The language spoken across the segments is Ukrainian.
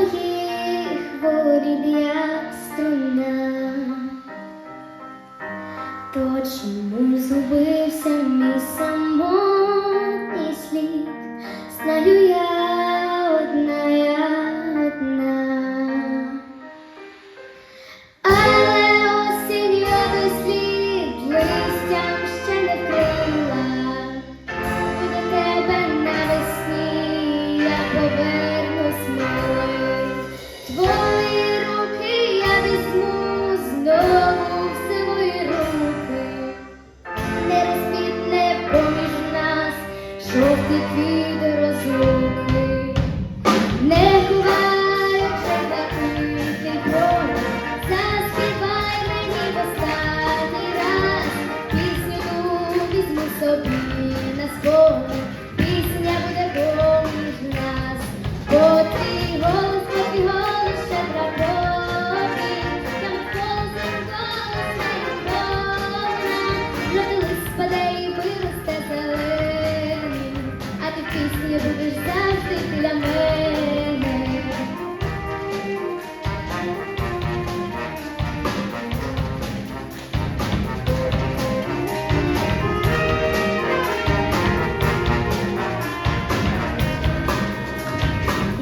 моїх воріт, струна, то чому згубився мій самотній знаю я одна, я одна. А завжди піде розум. пісні будеш завжди для мене.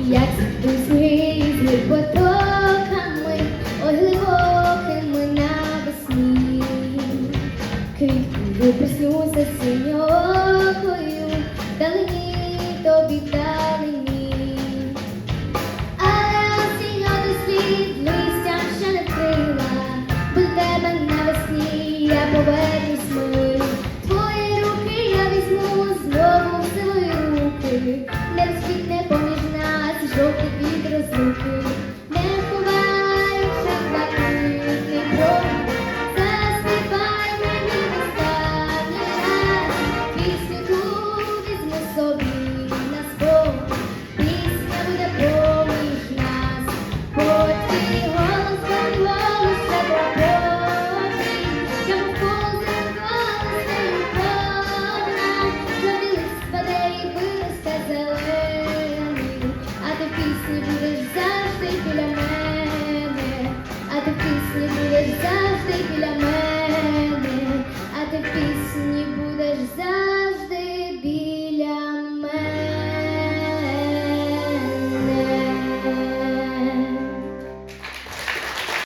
Як пісні з потоками, ой глибокими навесні, крім проснуся синьо. away. tranquilamente.